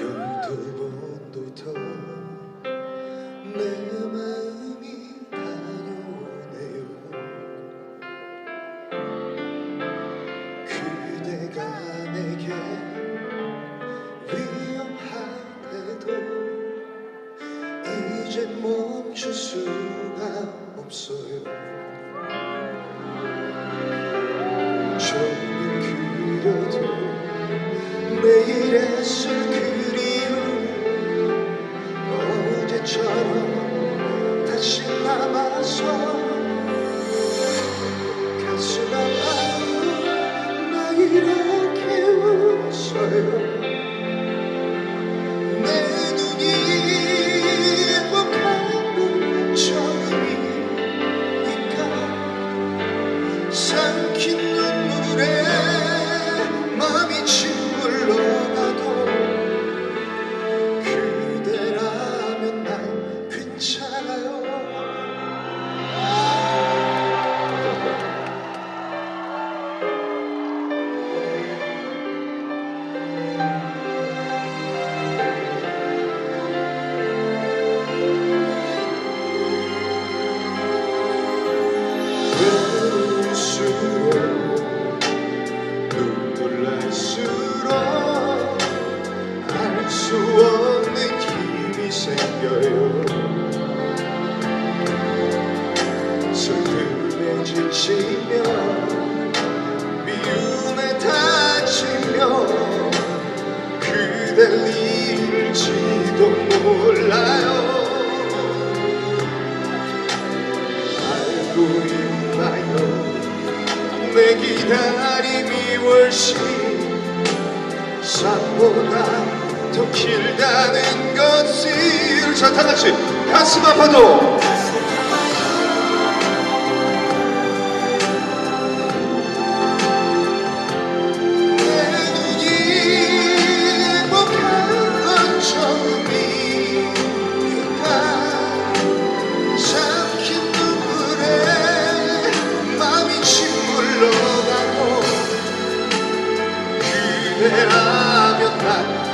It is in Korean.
열두 번부터 내 마음이 달려오네요. 그대가 내게 위험하대도 이젠 멈출 수가 없어. 갈수록 알 수 없는 힘이 생겨요. 슬픔에 지치며 미움에 다치며 그댈 잃을지도 몰라요. 알고 있나요? 내 기다림이 훨씬 산보다 더 길다는 것을 자 다같이 가슴 아파도. 내 Yeah.